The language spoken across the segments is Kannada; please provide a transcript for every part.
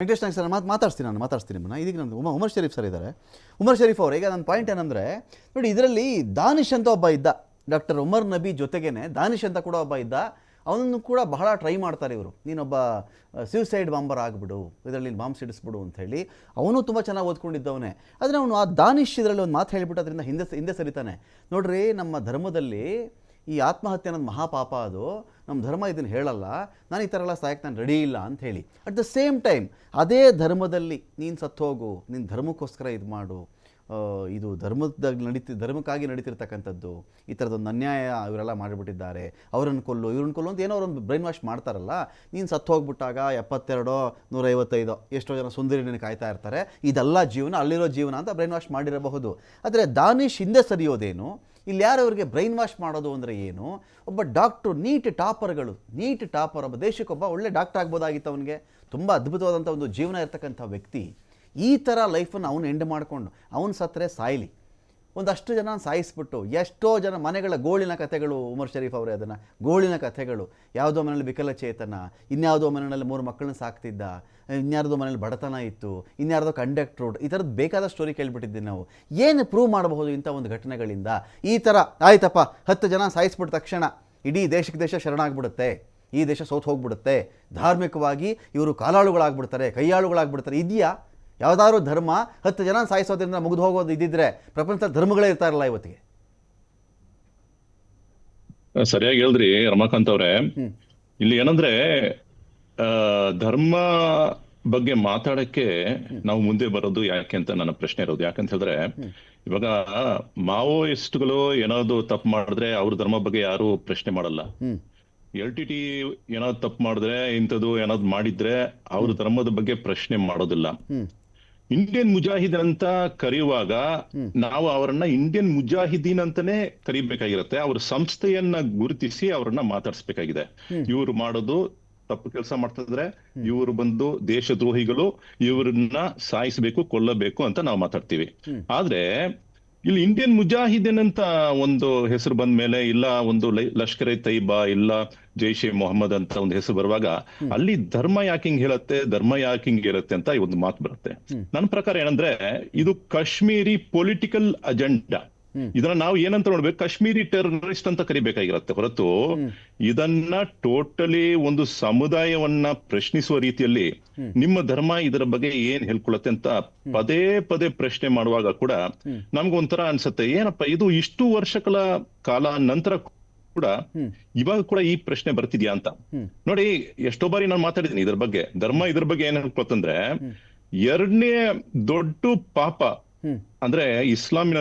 ವೆಂಕಟೇಶ್ ನಾಯ್ಕ ಸರ್, ಮಾತು ಮಾತಾಡ್ತೀನಿ ನಾನು ಮಾತಾಡ್ತೀನಿ ನಿಮ್ಮನ್ನ. ಇದೀಗ ನಾನು ಉಮಾ, ಉಮರ್ ಶರೀಫ್ ಸರ್ ಇದ್ದಾರೆ ಉಮರ್ ಶರೀಫ್ ಅವರು, ಈಗ ನನ್ನ ಪಾಯಿಂಟ್ ಏನಂದರೆ, ನೋಡಿ ಇದರಲ್ಲಿ ದಾನಿಶ್ ಅಂತ ಒಬ್ಬ ಇದ್ದ ಡಾಕ್ಟರ್ ಉಮರ್ ನಬಿ ಜೊತೆಗೇನೆ ದಾನಿಶ್ ಅಂತ ಕೂಡ ಒಬ್ಬ ಇದ್ದ, ಅವನನ್ನು ಕೂಡ ಬಹಳ ಟ್ರೈ ಮಾಡ್ತಾರೆ ಇವರು. ನೀನೊಬ್ಬ ಸ್ಯೂಸೈಡ್ ಬಾಂಬರ್ ಆಗಿಬಿಡು, ಇದರಲ್ಲಿ ಬಾಂಬ್ ಸಿಡಿಸ್ಬಿಡು ಅಂತ ಹೇಳಿ ಅವನು ತುಂಬ ಚೆನ್ನಾಗಿ ಓದ್ಕೊಂಡಿದ್ದವನೇ. ಆದರೆ ಅವನು ಆ ದಾನಿಶ್ ಇದರಲ್ಲಿ ಒಂದು ಮಾತು ಹೇಳಿಬಿಟ್ಟು ಅದರಿಂದ ಹಿಂದೆ ಹಿಂದೆ ಸರಿತಾನೆ. ನೋಡ್ರಿ, ನಮ್ಮ ಧರ್ಮದಲ್ಲಿ ಈ ಆತ್ಮಹತ್ಯೆ ಅನ್ನೋದು ಮಹಾಪಾಪ ಅದು. ನಮ್ಮ ಧರ್ಮ ಇದನ್ನು ಹೇಳಲ್ಲ. ನಾನು ಈ ಥರ ಎಲ್ಲ ಸಾಯಕ್ಕೆ ನಾನು ರೆಡಿ ಇಲ್ಲ ಅಂತ ಹೇಳಿ. ಅಟ್ ದ ಸೇಮ್ ಟೈಮ್ ಅದೇ ಧರ್ಮದಲ್ಲಿ ನೀನು ಸತ್ತು ಹೋಗು ನಿನ್ನ ಧರ್ಮಕ್ಕೋಸ್ಕರ ಇದು ಮಾಡು. ಇದು ಧರ್ಮದಾಗ ನಡೀತಿ, ಧರ್ಮಕ್ಕಾಗಿ ನಡೀತಿರ್ತಕ್ಕಂಥದ್ದು. ಈ ಥರದೊಂದು ಅನ್ಯಾಯ ಇವರೆಲ್ಲ ಮಾಡಿಬಿಟ್ಟಿದ್ದಾರೆ. ಅವರನ್ನು ಕೊಲ್ಲು, ಇವ್ರನ್ನ ಕೊಲ್ಲು ಅಂತ ಏನೋ ಒಂದು ಬ್ರೈನ್ ವಾಶ್ ಮಾಡ್ತಾರಲ್ಲ. ನೀನು ಸತ್ತು ಹೋಗ್ಬಿಟ್ಟಾಗ ಎಪ್ಪತ್ತೆರಡೋ, ನೂರೈವತ್ತೈದೋ, ಎಷ್ಟೋ ಜನ ಸುಂದರಿ ನಿನಗೆ ಕಾಯ್ತಾ ಇರ್ತಾರೆ. ಇದೆಲ್ಲ ಜೀವನ, ಅಲ್ಲಿರೋ ಜೀವನ ಅಂತ ಬ್ರೈನ್ ವಾಶ್ ಮಾಡಿರಬಹುದು. ಆದರೆ ದಾನಿಶ್ ಹಿಂದೆ ಸರಿಯೋದೇನು? ಇಲ್ಲಿ ಯಾರು ಅವರಿಗೆ ಬ್ರೈನ್ ವಾಶ್ ಮಾಡೋದು ಅಂದರೆ ಏನು? ಒಬ್ಬ ಡಾಕ್ಟ್ರು ನೀಟ್ ಟಾಪರ್ಗಳು ನೀಟ್ ಟಾಪರ್ ಒಬ್ಬ ದೇಶಕ್ಕೊಬ್ಬ ಒಳ್ಳೆ ಡಾಕ್ಟರ್ ಆಗ್ಬೋದಾಗಿತ್ತು ಅವನಿಗೆ. ತುಂಬ ಅದ್ಭುತವಾದಂಥ ಒಂದು ಜೀವನ ಇರ್ತಕ್ಕಂಥ ವ್ಯಕ್ತಿ ಈ ಥರ ಲೈಫನ್ನು ಅವನು ಎಂಡ್ ಮಾಡಿಕೊಂಡು, ಅವನು ಸತ್ತರೆ ಸಾಯಲಿ. ಒಂದಷ್ಟು ಜನ ಸಾಯಿಸ್ಬಿಟ್ಟು ಎಷ್ಟೋ ಜನ ಮನೆಗಳ ಗೋಳಿನ ಕಥೆಗಳು ಉಮರ್ ಶರೀಫ್ ಅವರೇ ಅದನ್ನು. ಗೋಳಿನ ಕಥೆಗಳು. ಯಾವುದೋ ಮನೇಲಿ ವಿಕಲಚೇತನ ಇನ್ಯಾವುದೋ ಮನೆಯಲ್ಲಿ ಮೂರು ಮಕ್ಕಳನ್ನ ಸಾಕ್ತಿದ್ದ, ಇನ್ಯಾರ್ದೋ ಮನೇಲಿ ಬಡತನ ಇತ್ತು, ಇನ್ಯಾರ್ದೋ ಕಂಡಕ್ಟ್ರು ಈ ಥರದ್ದು ಬೇಕಾದ ಸ್ಟೋರಿ ಕೇಳ್ಬಿಟ್ಟಿದ್ದೀವಿ ನಾವು. ಏನು ಪ್ರೂವ್ ಮಾಡಬಹುದು ಇಂಥ ಒಂದು ಘಟನೆಗಳಿಂದ? ಈ ಥರ ಆಯ್ತಪ್ಪ, ಹತ್ತು ಜನ ಸಾಯಿಸ್ಬಿಟ್ಟ ತಕ್ಷಣ ಇಡೀ ದೇಶಕ್ಕೆ ದೇಶ ಶರಣಾಗ್ಬಿಡುತ್ತೆ. ಈ ದೇಶ ಸೋತ್ ಹೋಗ್ಬಿಡುತ್ತೆ ಧಾರ್ಮಿಕವಾಗಿ ಇವರು ಕಾಲಾಳುಗಳಾಗ್ಬಿಡ್ತಾರೆ, ಕೈಯಾಳುಗಳಾಗ್ಬಿಡ್ತಾರೆ. ಇದೆಯಾ? ಯಾವುದಾದ್ರು ಧರ್ಮ ಹತ್ತು ಜನ ಸಾಯಿಸೋದ್ರಿಂದ ಮುಗಿದು ಹೋಗೋದು ಇದ್ದಿದ್ರೆ ಪ್ರಪಂಚದಲ್ಲಿ ಧರ್ಮಗಳೇ ಇರ್ತಾರಲ್ಲ ಇವತ್ತಿಗೆ. ಸರಿಯಾಗಿ ಹೇಳಿದ್ರಿ ರಮಾಕಾಂತ್ ಅವ್ರೆ. ಇಲ್ಲಿ ಏನಂದ್ರೆ ಧರ್ಮ ಬಗ್ಗೆ ಮಾತಾಡಕ್ಕೆ ನಾವು ಮುಂದೆ ಬರೋದು ಯಾಕೆ ಅಂತ ನನ್ನ ಪ್ರಶ್ನೆ ಇರೋದು. ಯಾಕಂತ ಹೇಳಿದ್ರೆ ಇವಾಗ ಮಾವೋಯಿಸ್ಟ್ಗಳು ಏನಾದ್ರು ತಪ್ಪು ಮಾಡಿದ್ರೆ ಅವ್ರ ಧರ್ಮ ಬಗ್ಗೆ ಯಾರು ಪ್ರಶ್ನೆ ಮಾಡಲ್ಲ. ಎಲ್ ಟಿ ಟಿ ಏನಾದ್ರು ತಪ್ಪು ಮಾಡಿದ್ರೆ ಇಂಥದ್ದು ಏನಾದ್ರು ಮಾಡಿದ್ರೆ ಅವ್ರ ಧರ್ಮದ ಬಗ್ಗೆ ಪ್ರಶ್ನೆ ಮಾಡೋದಿಲ್ಲ. ಇಂಡಿಯನ್ ಮುಜಾಹಿದೀನ್ ಅಂತ ಕರೆಯುವಾಗ ನಾವು ಅವರನ್ನ ಇಂಡಿಯನ್ ಮುಜಾಹಿದೀನ್ ಅಂತಾನೆ ಕರಿಬೇಕಾಗಿರುತ್ತೆ. ಅವ್ರ ಸಂಸ್ಥೆಯನ್ನ ಗುರುತಿಸಿ ಅವರನ್ನ ಮಾತಾಡಿಸ್ಬೇಕಾಗಿದೆ. ಇವರು ಮಾಡೋದು ತಪ್ಪು ಕೆಲಸ ಮಾಡ್ತಿದ್ರೆ ಇವರು ಬಂದು ದೇಶದ್ರೋಹಿಗಳು ಇವ್ರನ್ನ ಸಾಯಿಸಬೇಕು ಕೊಲ್ಲಬೇಕು ಅಂತ ನಾವು ಮಾತಾಡ್ತೀವಿ. ಆದ್ರೆ ಇಲ್ಲಿ ಇಂಡಿಯನ್ ಮುಜಾಹಿದೀನ್ ಅಂತ ಒಂದು ಹೆಸರು ಬಂದ ಮೇಲೆ ಇಲ್ಲ ಒಂದು ಲಷ್ಕರ್ ಎ ತೈಬಾ ಇಲ್ಲ ಜೈಷ್ ಎ ಮೊಹಮ್ಮದ್ ಅಂತ ಒಂದು ಹೆಸರು ಬರುವಾಗ ಅಲ್ಲಿ ಧರ್ಮ ಯಾಕಿಂಗ್ ಹೇಳುತ್ತೆ ಧರ್ಮ ಯಾಕಿಂಗ್ ಇರುತ್ತೆ ಅಂತ ಈ ಒಂದು ಮಾತು ಬರುತ್ತೆ. ನನ್ನ ಪ್ರಕಾರ ಏನಂದ್ರೆ ಇದು ಕಾಶ್ಮೀರಿ ಪೊಲಿಟಿಕಲ್ ಅಜೆಂಡಾ ಇದನ್ನ ನಾವು ಏನಂತ ನೋಡ್ಬೇಕು? ಕಾಶ್ಮೀರಿ ಟೆರರಿಸ್ಟ್ ಅಂತ ಕರಿಬೇಕಾಗಿರತ್ತೆ. ಹೊರತು ಇದನ್ನ ಟೋಟಲಿ ಒಂದು ಸಮುದಾಯವನ್ನ ಪ್ರಶ್ನಿಸುವ ರೀತಿಯಲ್ಲಿ ನಿಮ್ಮ ಧರ್ಮ ಇದರ ಬಗ್ಗೆ ಏನ್ ಹೇಳ್ಕೊಳತ್ತೆ ಅಂತ ಪದೇ ಪದೇ ಪ್ರಶ್ನೆ ಮಾಡುವಾಗ ಕೂಡ ನಮ್ಗೊಂಥರ ಅನ್ಸುತ್ತೆ. ಏನಪ್ಪ ಇದು ಇಷ್ಟು ವರ್ಷಗಳ ಕಾಲ ನಂತರ ಕೂಡ ಇವಾಗ ಕೂಡ ಈ ಪ್ರಶ್ನೆ ಬರ್ತಿದ್ಯಾ ಅಂತ? ನೋಡಿ ಎಷ್ಟೋ ಬಾರಿ ನಾನು ಮಾತಾಡಿದ್ದೀನಿ ಇದ್ರ ಬಗ್ಗೆ. ಧರ್ಮ ಇದ್ರ ಬಗ್ಗೆ ಏನ್ ಹೇಳ್ಕೊತಂದ್ರೆ ಎರಡನೇ ದೊಡ್ಡ ಪಾಪ ಅಂದ್ರೆ ಇಸ್ಲಾಮಿನ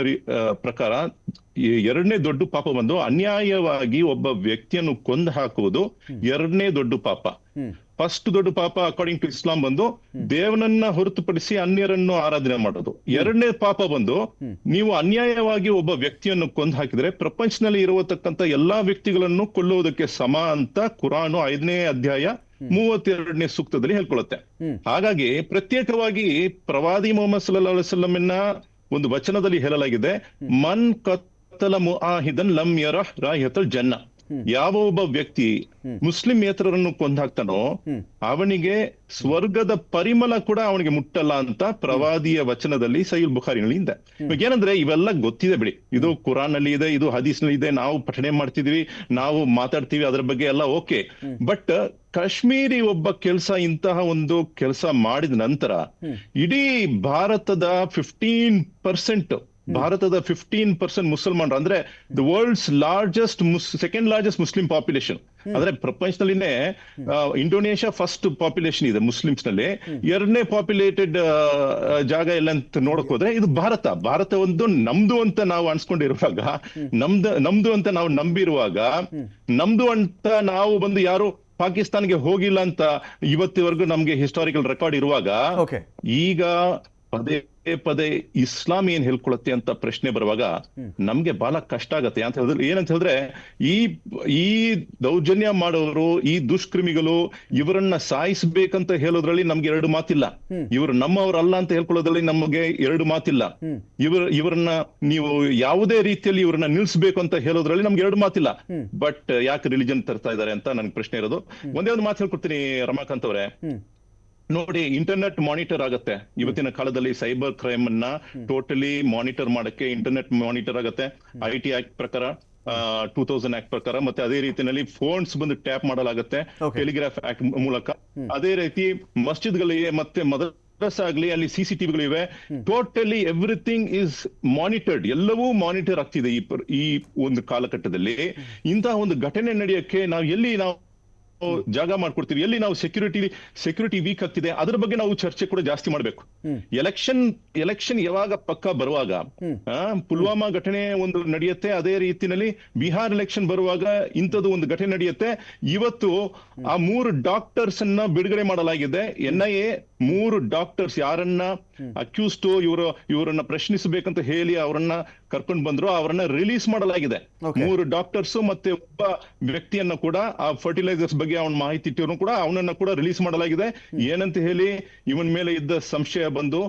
ಪ್ರಕಾರ ಎರಡನೇ ದೊಡ್ಡ ಪಾಪ ಬಂದು ಅನ್ಯಾಯವಾಗಿ ಒಬ್ಬ ವ್ಯಕ್ತಿಯನ್ನು ಕೊಂದು ಹಾಕುವುದು ಎರಡನೇ ದೊಡ್ಡ ಪಾಪ. ಫಸ್ಟ್ ದೊಡ್ಡ ಪಾಪ ಅಕಾರ್ಡಿಂಗ್ ಟು ಇಸ್ಲಾಂ ಬಂದು ದೇವನನ್ನ ಹೊರತುಪಡಿಸಿ ಅನ್ಯರನ್ನು ಆರಾಧನೆ ಮಾಡೋದು. ಎರಡನೇ ಪಾಪ ಬಂದು ನೀವು ಅನ್ಯಾಯವಾಗಿ ಒಬ್ಬ ವ್ಯಕ್ತಿಯನ್ನು ಕೊಂದು ಹಾಕಿದ್ರೆ ಪ್ರಪಂಚದಲ್ಲಿ ಇರುವತಕ್ಕಂತ ಎಲ್ಲಾ ವ್ಯಕ್ತಿಗಳನ್ನು ಕೊಲ್ಲುವುದಕ್ಕೆ ಸಮ ಅಂತ ಕುರಾನು ಐದನೇ ಅಧ್ಯಾಯ ಮೂವತ್ತೆರಡನೇ ಸೂಕ್ತದಲ್ಲಿ ಹೇಳ್ಕೊಳ್ಳುತ್ತೆ ಹಾಗಾಗಿ ಪ್ರತ್ಯೇಕವಾಗಿ ಪ್ರವಾದಿ ಮೊಹಮ್ಮದ್ ಸಲ್ಲಾ ಇನ್ನ ಒಂದು ವಚನದಲ್ಲಿ ಹೇಳಲಾಗಿದೆ ಮನ್ ಕತ್ತಲ ಮುಹಿದನ್ ಲಂ ಯರಹ್ ರಾಯತಲ್ ಜನ್ನ. ಯಾವ ಒಬ್ಬ ವ್ಯಕ್ತಿ ಮುಸ್ಲಿಂ ಯೇತರನ್ನು ಕೊಂದಾಕ್ತಾನೋ ಅವನಿಗೆ ಸ್ವರ್ಗದ ಪರಿಮಳ ಕೂಡ ಅವನಿಗೆ ಮುಟ್ಟಲ್ಲ ಅಂತ ಪ್ರವಾದಿಯ ವಚನದಲ್ಲಿ ಸೈಲ್ ಬುಖಾರಿನಲ್ಲಿ ಇದೆ. ಇವಾಗ ಏನಂದ್ರೆ ಇವೆಲ್ಲ ಗೊತ್ತಿದೆ ಬಿಡಿ. ಇದು ಕುರಾನ್ ಅಲ್ಲಿ ಇದೆ ಇದು ಹದೀಸ್ನಲ್ಲಿ ಇದೆ ನಾವು ಪಠಣೆ ಮಾಡ್ತಿದೀವಿ ನಾವು ಮಾತಾಡ್ತೀವಿ ಅದ್ರ ಬಗ್ಗೆ ಎಲ್ಲ ಓಕೆ. ಬಟ್ ಕಾಶ್ಮೀರಿ ಒಬ್ಬ ಕೆಲಸ ಇಂತಹ ಒಂದು ಕೆಲಸ ಮಾಡಿದ ನಂತರ ಇಡೀ ಭಾರತದ ಫಿಫ್ಟೀನ್ ಪರ್ಸೆಂಟ್ ಭಾರತದ ಫಿಫ್ಟೀನ್ ಪರ್ಸೆಂಟ್ ಮುಸಲ್ಮಾನರು ಅಂದ್ರೆ the world's largest second largest Muslim population ಅಂದ್ರೆ ಪ್ರಪಂಚದಲ್ಲಿನೇ ಇಂಡೋನೇಷ್ಯಾ ಫಸ್ಟ್ ಪಾಪ್ಯುಲೇಷನ್ ಇದೆ ಮುಸ್ಲಿಮ್ಸ್ನಲ್ಲಿ ಎರಡನೇ ಪಾಪ್ಯುಲೇಟೆಡ್ ಜಾಗ ಎಲ್ಲ ಅಂತ ನೋಡಕ್ ಹೋದ್ರೆ ಇದು ಭಾರತ. ಭಾರತ ಒಂದು ನಮ್ದು ಅಂತ ನಾವು ಅನ್ಸ್ಕೊಂಡಿರುವಾಗ ನಮ್ದು ನಮ್ದು ಅಂತ ನಾವು ನಂಬಿರುವಾಗ ನಮ್ದು ಅಂತ ನಾವು ಬಂದು ಯಾರು ಪಾಕಿಸ್ತಾನ್ಗೆ ಹೋಗಿಲ್ಲ ಅಂತ ಇವತ್ತಿವರೆಗೂ ನಮ್ಗೆ ಹಿಸ್ಟಾರಿಕಲ್ ರೆಕಾರ್ಡ್ ಇರುವಾಗ ಈಗ ಪದೇ ಪದೇ ಇಸ್ಲಾಂ ಏನ್ ಹೇಳ್ಕೊಳತ್ತೆ ಅಂತ ಪ್ರಶ್ನೆ ಬರುವಾಗ ನಮ್ಗೆ ಬಹಳ ಕಷ್ಟ ಆಗತ್ತೆ. ಅಂತ ಹೇಳಿದ್ರೆ ಏನಂತ ಹೇಳಿದ್ರೆ ಈ ಈ ದೌರ್ಜನ್ಯ ಮಾಡೋರು ಈ ದುಷ್ಕರ್ಮಿಗಳು ಇವರನ್ನ ಸಾಯಿಸ್ಬೇಕಂತ ಹೇಳೋದ್ರಲ್ಲಿ ನಮ್ಗೆ ಎರಡು ಮಾತಿಲ್ಲ. ಇವರು ನಮ್ಮವರಲ್ಲ ಅಂತ ಹೇಳ್ಕೊಳ್ಳೋದ್ರಲ್ಲಿ ನಮಗೆ ಎರಡು ಮಾತಿಲ್ಲ. ಇವ್ರ ಇವರನ್ನ ನೀವು ಯಾವುದೇ ರೀತಿಯಲ್ಲಿ ಇವ್ರನ್ನ ನಿಲ್ಸ್ಬೇಕು ಅಂತ ಹೇಳೋದ್ರಲ್ಲಿ ನಮ್ಗೆ ಎರಡು ಮಾತಿಲ್ಲ. ಬಟ್ ಯಾಕೆ ರಿಲಿಜನ್ ತರ್ತಾ ಇದಾರೆ ಅಂತ ನನ್ಗೆ ಪ್ರಶ್ನೆ ಇರೋದು. ಒಂದೇ ಒಂದು ಮಾತು ಹೇಳ್ಕೊಡ್ತೀನಿ ರಮಾಕಾಂತ್ ಅವರೇ. ನೋಡಿ ಇಂಟರ್ನೆಟ್ ಮಾನಿಟರ್ ಆಗತ್ತೆ. ಇವತ್ತಿನ ಕಾಲದಲ್ಲಿ ಸೈಬರ್ ಕ್ರೈಮ್ ಅನ್ನ ಟೋಟಲಿ ಮಾನಿಟರ್ ಮಾಡಕ್ಕೆ ಇಂಟರ್ನೆಟ್ ಮಾನಿಟರ್ ಆಗತ್ತೆ. ಐ ಟಿ ಆಕ್ಟ್ ಪ್ರಕಾರ ಟೂ ತೌಸಂಡ್ ಆಕ್ಟ್ ಪ್ರಕಾರ ಮತ್ತೆ ಅದೇ ರೀತಿಯಲ್ಲಿ ಫೋನ್ಸ್ ಬಂದು ಟ್ಯಾಪ್ ಮಾಡಲಾಗುತ್ತೆ. ಟೆಲಿಗ್ರಾಫ್ ಆಕ್ಟ್ ಮೂಲಕ. ಅದೇ ರೀತಿ ಮಸ್ಜಿದ್ಗಳಿಗೆ ಮತ್ತೆ ಮದ್ರಸ ಆಗ್ಲಿ ಅಲ್ಲಿ ಸಿಸಿಟಿವಿಗಳಿವೆ ಟೋಟಲಿ ಎವ್ರಿಥಿಂಗ್ ಇಸ್ ಮಾನಿಟರ್ಡ್ ಎಲ್ಲವೂ ಮಾನಿಟರ್ ಆಗ್ತಿದೆ ಈ ಈ ಒಂದು ಕಾಲಘಟ್ಟದಲ್ಲಿ. ಇಂತಹ ಒಂದು ಘಟನೆ ನಡೆಯಕ್ಕೆ ನಾವು ಎಲ್ಲಿ ನಾವು ಜಾಗ ಮಾಡ್ಕೊಡ್ತೀವಿ. ಎಲ್ಲಿ ನಾವು ಸೆಕ್ಯೂರಿಟಿ ಸೆಕ್ಯೂರಿಟಿ ವೀಕ್ ಆಗ್ತಿದೆ ಅದ್ರ ಬಗ್ಗೆ ನಾವು ಚರ್ಚೆ ಕೂಡ ಜಾಸ್ತಿ ಮಾಡ್ಬೇಕು. ಎಲೆಕ್ಷನ್ ಎಲೆಕ್ಷನ್ ಯಾವಾಗ ಪಕ್ಕ ಬರುವಾಗ ಪುಲ್ವಾಮಾ ಘಟನೆ ಒಂದು ನಡೆಯುತ್ತೆ. ಅದೇ ರೀತಿನಲ್ಲಿ ಬಿಹಾರ್ ಎಲೆಕ್ಷನ್ ಬರುವಾಗ ಇಂಥದ್ದು ಒಂದು ಘಟನೆ ನಡೆಯುತ್ತೆ. ಇವತ್ತು ಆ ಮೂರು ಡಾಕ್ಟರ್ಸ್ ಅನ್ನ ಬಿಡುಗಡೆ ಮಾಡಲಾಗಿದೆ. ಎನ್ ಐ ಎ ಮೂರು ಡಾಕ್ಟರ್ಸ್ ಯಾರನ್ನ ಅಕ್ಯೂಸ್ಟು ಇವರು ಇವರನ್ನ ಪ್ರಶ್ನಿಸಬೇಕಂತ ಹೇಳಿ ಅವರನ್ನ ಕರ್ಕೊಂಡು ಬಂದ್ರು ಅವರನ್ನ ರಿಲೀಸ್ ಮಾಡಲಾಗಿದೆ. ಮೂರು ಡಾಕ್ಟರ್ಸ್ ಮತ್ತೆ ಒಬ್ಬ ವ್ಯಕ್ತಿಯನ್ನ ಕೂಡ ಆ ಫರ್ಟಿಲೈಸರ್ಸ್ ಬಗ್ಗೆ ಅವನ ಮಾಹಿತಿ ಇಟ್ಟಿರೋ ಕೂಡ ಅವನನ್ನ ಕೂಡ ರಿಲೀಸ್ ಮಾಡಲಾಗಿದೆ. ಏನಂತ ಹೇಳಿ ಇವನ್ ಮೇಲೆ ಇದ್ದ ಸಂಶಯ ಬಂದು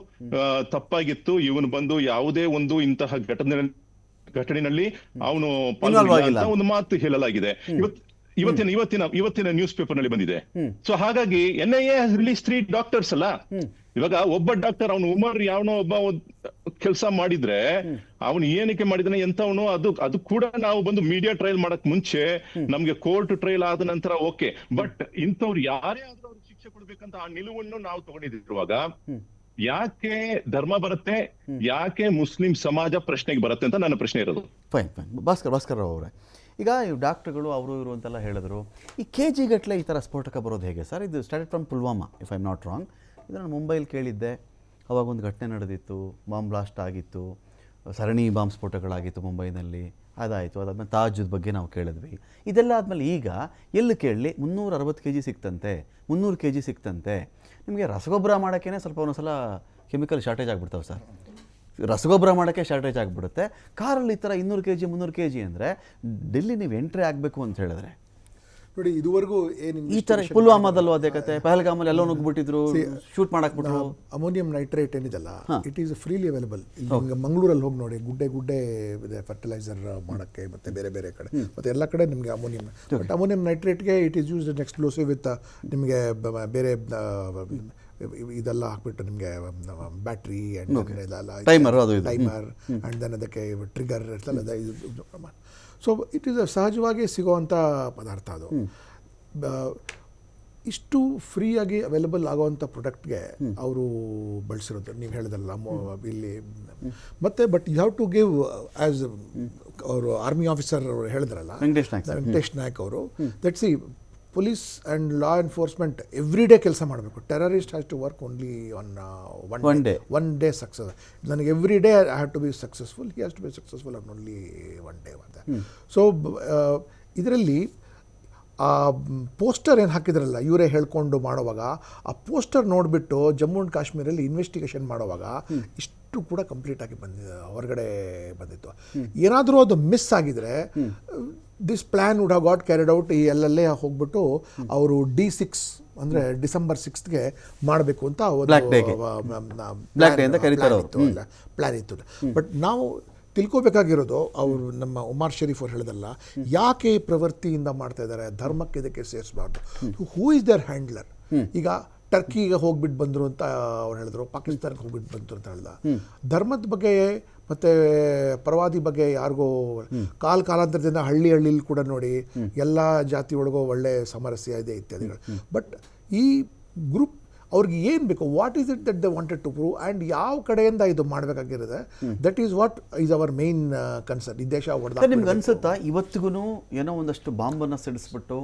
ತಪ್ಪಾಗಿತ್ತು. ಇವನ್ ಬಂದು ಯಾವುದೇ ಒಂದು ಇಂತಹ ಘಟನೆ ಘಟನೆಯಲ್ಲಿ ಅವನು. ಒಂದು ಮಾತು ಹೇಳಲಾಗಿದೆ. ಇವತ್ ಇವತ್ತಿನ ಇವತ್ತಿನ ಇವತ್ತಿನ ನ್ಯೂಸ್ ಪೇಪರ್ನಲ್ಲಿ ಬಂದಿದೆ ಸೊ ಹಾಗಾಗಿ N I A release three doctors ಅಲ್ಲ? ಇವಾಗ ಒಬ್ಬ ಡಾಕ್ಟರ್ ಅವನು ಉಮರ್ ಯಾವನೋ ಒಬ್ಬ ಕೆಲಸ ಮಾಡಿದ್ರೆ ಅವನು ಏನಕ್ಕೆ ಮಾಡಿದಾನೆ ಎಂತವನು ಅದು ಅದು ಕೂಡ ನಾವು ಬಂದು ಮೀಡಿಯಾ ಟ್ರಯಲ್ ಮಾಡಕ್ ಮುಂಚೆ ನಮ್ಗೆ ಕೋರ್ಟ್ ಟ್ರಯಲ್ ಆದ ನಂತರ ಓಕೆ ಬಟ್ ಇಂಥವ್ರು ಯಾರೇ ಆದ್ರೂ ಅವ್ರಿಗೆ ಶಿಕ್ಷೆ ಕೊಡ್ಬೇಕಂತ ಆ ನಿಲುವನ್ನು ನಾವು ತಗೊಂಡಿದ್ರುವಾಗ ಯಾಕೆ ಧರ್ಮ ಬರುತ್ತೆ ಯಾಕೆ ಮುಸ್ಲಿಂ ಸಮಾಜ ಪ್ರಶ್ನೆಗೆ ಬರುತ್ತೆ ಅಂತ ನನ್ನ ಪ್ರಶ್ನೆ ಇರೋದು. ಫೈನ್ ಫೈನ್ ಭಾಸ್ಕರ್ ಭಾಸ್ಕರ್ ರಾವ್ ಅವರೇ ಈಗ ಡಾಕ್ಟ್ರುಗಳು ಅವರು ಇವರು ಅಂತೆಲ್ಲ ಹೇಳಿದ್ರು ಈ ಕೆ ಜಿ ಗಟ್ಟಲೆ ಈ ಥರ ಸ್ಫೋಟಕ ಬರೋದು ಹೇಗೆ? ಸರ್ ಇದು started from Pulwama if I am not wrong ಇದು ನಾನು ಮುಂಬೈಲಿ ಕೇಳಿದ್ದೆ. ಅವಾಗ ಒಂದು ಘಟನೆ ನಡೆದಿತ್ತು, ಬಾಂಬ್ ಬ್ಲಾಸ್ಟ್ ಆಗಿತ್ತು, ಸರಣಿ ಬಾಂಬ್ ಸ್ಫೋಟಗಳಾಗಿತ್ತು ಮುಂಬೈನಲ್ಲಿ. ಅದಾಯಿತು, ಅದಾದಮೇಲೆ ತಾಜದ ಬಗ್ಗೆ ನಾವು ಕೇಳಿದ್ವಿ. ಇದೆಲ್ಲ ಆದಮೇಲೆ ಈಗ ಎಲ್ಲಿ ಕೇಳಲಿ ಮುನ್ನೂರ ಅರವತ್ತು ಕೆ ಜಿ ಸಿಕ್ತಂತೆ, ಮುನ್ನೂರು ಕೆ ಜಿ ಸಿಕ್ತಂತೆ. ನಿಮಗೆ ರಸಗೊಬ್ಬರ ಮಾಡೋಕ್ಕೇ ಸ್ವಲ್ಪ ಒಂದೊಂದ್ಸಲ ಕೆಮಿಕಲ್ ಶಾರ್ಟೇಜ್ ಆಗಿಬಿಡ್ತಾವೆ ಸರ್. ರಸಗೊಬ್ಬರ ಮಾಡೋಕ್ಕೆ ಶಾರ್ಟೇಜ್ ಆಗಿಬಿಡುತ್ತೆ. ಕಾರಲ್ಲಿ ಈ ಥರ ಇನ್ನೂರು ಕೆ ಜಿ ಮುನ್ನೂರು ಕೆ ಜಿ ಅಂದರೆ ಡೆಲ್ಲಿ ನೀವು ಎಂಟ್ರಿ ಆಗಬೇಕು ಅಂತ ಹೇಳಿದ್ರೆ ನೋಡಿ ಇದುವರೆಗೂ ಏನು ಈ ಪುಲ್ವಾಮಾದಲ್ಲೂ ಅದೇ ಕತೆ ಪಹಲ್ಗಾಮಲ್ಲಿ ಎಲ್ಲೋ ನುಗ್ಬಿಟ್ಟಿದ್ರು ಶೂಟ್ ಮಾಡಾಕ್ಬಿಟ್ರು ಅಮೋನಿಯಂ ನೈಟ್ರೇಟ್ ಏನಿದೆಲ್ಲ ಇಟ್ ಈಸ್ ಫ್ರೀಲಿ ಅವೈಲೇಬಲ್ ನಿಮ್ಗೆ ಮಂಗಳೂರಲ್ಲಿ ಹೋಗಿ ನೋಡಿ ಗುಡ್ಡೆ ಗುಡ್ಡೆ ಇದೆ ಫರ್ಟಿಲೈಸರ್ ಮಾಡೋಕ್ಕೆ ಮತ್ತೆ ಬೇರೆ ಬೇರೆ ಕಡೆ ಮತ್ತೆ ಎಲ್ಲ ಕಡೆ ನಿಮಗೆ ammonium but ammonium ನೈಟ್ರೇಟ್ಗೆ it is used explosive with ನಿಮಗೆ ಬೇರೆ ಇದೆಲ್ಲ ಹಾಕ್ಬಿಟ್ಟು ನಿಮಗೆ ಬ್ಯಾಟ್ರಿ ಆ್ಯಂಡ್ ಇದು. ಟೈಮರ್ ಅಂಡ್ ದೆನ್ ಅದಕ್ಕೆ ಟ್ರಿಗರ್ ಎಲ್ಲ ಸೊ ಇಟ್ ಈಸ್ ಸಹಜವಾಗಿ ಸಿಗೋವಂಥ ಪದಾರ್ಥ ಅದು. ಇಷ್ಟು ಫ್ರೀಯಾಗಿ ಅವೈಲಬಲ್ ಆಗೋವಂಥ ಪ್ರೊಡಕ್ಟ್ಗೆ ಅವರು ಬಳಸಿರೋದು. ನೀವು ಹೇಳಿದಲ್ಲ ಇಲ್ಲಿ ಮತ್ತೆ but you have to give as ಅವರು ಆರ್ಮಿ ಆಫೀಸರ್ ಅವರು ಹೇಳಿದ್ರಲ್ಲ ವೆಂಕಟೇಶ್ ನಾಯ್ಕ್ ಅವರು. That see police and law enforcement every day ಕೆಲಸ ಮಾಡಬೇಕು. Terrorist has to work only on one day one day success ನನಗೆ every day I have to be successful he has to be successful on only one day ಅಂತ ಸೊ ಇದರಲ್ಲಿ ಆ ಪೋಸ್ಟರ್ ಏನು ಹಾಕಿದ್ರಲ್ಲ ಇವರೇ ಹೇಳ್ಕೊಂಡು ಮಾಡುವಾಗ ಆ ಪೋಸ್ಟರ್ ನೋಡಿಬಿಟ್ಟು ಜಮ್ಮು ಆ್ಯಂಡ್ ಕಾಶ್ಮೀರಲ್ಲಿ ಇನ್ವೆಸ್ಟಿಗೇಷನ್ ಮಾಡುವಾಗ ಇಷ್ಟು ಕೂಡ ಕಂಪ್ಲೀಟ್ ಆಗಿ ಬಂದಿದೆ ಹೊರಗಡೆ ಬಂದಿತ್ತು. ಏನಾದರೂ ಅದು ಮಿಸ್ ಆಗಿದ್ರೆ this plan would have got carried out ಈ ಎಲ್ಲಲ್ಲೇ ಹೋಗ್ಬಿಟ್ಟು ಅವರು ಡಿ ಸಿಕ್ಸ್ ಅಂದರೆ ಡಿಸೆಂಬರ್ ಸಿಕ್ಸ್ತ್ಗೆ ಮಾಡಬೇಕು ಅಂತ ಪ್ಲ್ಯಾನ್ ಇತ್ತು ಬಟ್ ನಾವು ತಿಳ್ಕೋಬೇಕಾಗಿರೋದು ಅವರು ನಮ್ಮ ಉಮಾರ್ ಶರೀಫ್ ಅವ್ರು ಹೇಳಿದಲ್ಲ ಯಾಕೆ ಈ ಪ್ರವೃತ್ತಿಯಿಂದ ಮಾಡ್ತಾ ಇದ್ದಾರೆ ಧರ್ಮಕ್ಕೆ ಇದಕ್ಕೆ ಸೇರಿಸಬಾರ್ದು? ಹೂ ಇಸ್ ದರ್ ಹ್ಯಾಂಡ್ಲರ್ ಈಗ ಟರ್ಕಿಗೆ ಹೋಗ್ಬಿಟ್ಟು ಬಂದರು ಅಂತ ಅವ್ರು ಹೇಳಿದ್ರು ಪಾಕಿಸ್ತಾನಕ್ಕೆ ಹೋಗ್ಬಿಟ್ಟು ಬಂದರು ಅಂತ ಹೇಳ್ದ. ಧರ್ಮದ ಬಗ್ಗೆ ಮತ್ತೆ ಪರವಾದಿ ಬಗ್ಗೆ ಯಾರಿಗೋ ಕಾಲ ಕಾಲಾಂತರದಿಂದ ಹಳ್ಳಿ ಹಳ್ಳಿಲಿ ಕೂಡ ನೋಡಿ ಎಲ್ಲ ಜಾತಿ ಒಳಗೋ ಒಳ್ಳೆ ಸಾಮರಸ್ಯ ಇದೆ ಇತ್ಯಾದಿಗಳು. ಬಟ್ ಈ ಗ್ರೂಪ್ ಅವ್ರಿಗೆ ಏನು ಬೇಕು what is it that the wanted to prove and ಯಾವ ಕಡೆಯಿಂದ ಇದು ಮಾಡಬೇಕಾಗಿರುತ್ತೆ that is what is our main concern ಈ ದೇಶ ಹೊಡೆದ ನಿಮ್ಗೆ ಅನ್ಸುತ್ತಾ ಇವತ್ತಿಗೂ ಏನೋ ಒಂದಷ್ಟು ಬಾಂಬನ್ನು ಸಿಡಿಸ್ಬಿಟ್ಟು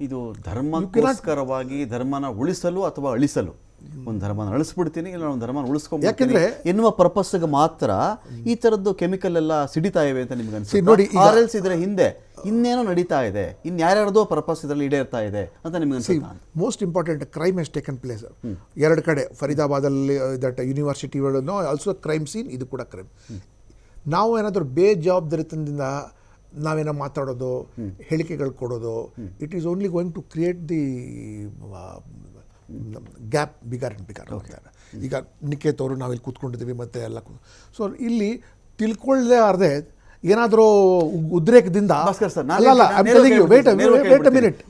ಇದು ಧರ್ಮಕ್ಕೋಸ್ಕರವಾಗಿ ಧರ್ಮನ ಉಳಿಸಲು ಅಥವಾ ಅಳಿಸಲು? ಒಂದು ಧರ್ಮನ ಅಳಿಸ್ಬಿಡ್ತೀನಿ ಇಲ್ಲ ಒಂದು ಧರ್ಮನ ಉಳಿಸ್ಕೊಂಡ್ಬಿಡ್ತೀನಿ. ಯಾಕೆಂದ್ರೆ- ಎನ್ನುವ ಪರ್ಪಸ್ಗೆ ಮಾತ್ರ ಈ ಥರದ್ದು ಕೆಮಿಕಲ್ ಎಲ್ಲ ಸಿಡಿತಾ ಇವೆ ಅಂತ ನಿಮ್ಗೆ See, ನೋಡಿ, ಆರ್ ಎಲ್ಸ್ ಇದ್ರ ಹಿಂದೆ ಇನ್ನೇನೋ ನಡೀತಾ ಇದೆ ಇನ್ ಯಾರ್ಯಾರ್ದೋ ಪರ್ಪಸ್ ಇದರಲ್ಲಿ ಈಡೇರ್ತಾ ಇದೆ ಅಂತ ನಿಮ್ಗೆ ಅನಿಸುತ್ತೆ? Most important crime has taken place ಎರಡು ಕಡೆ ಫರೀದಾಬಾದಲ್ಲಿ that university also crime scene ಇದು ಕೂಡ ಕ್ರೈಮ್ ನಾವು ಏನಾದರೂ ಬೇಜವಾಬ್ದಾರಿತನದಿಂದ ನಾವೇನೋ ಮಾತಾಡೋದು ಹೇಳಿಕೆಗಳು ಕೊಡೋದು it is only going to create the gap bigger and bigger ಅಂತಾರೆ. ಈಗ ನಿಕೇತ್ ಅವರು ನಾವಿಲ್ಲಿ ಕೂತ್ಕೊಂಡಿದ್ದೀವಿ ಮತ್ತೆ ಎಲ್ಲ ಸೊ ಇಲ್ಲಿ ತಿಳ್ಕೊಳ್ಳದೆ ಅರ್ಧೆ ಏನಾದರೂ ಉದ್ರೇಕದಿಂದ ವೇಟ್ ಮಿನಿಟ್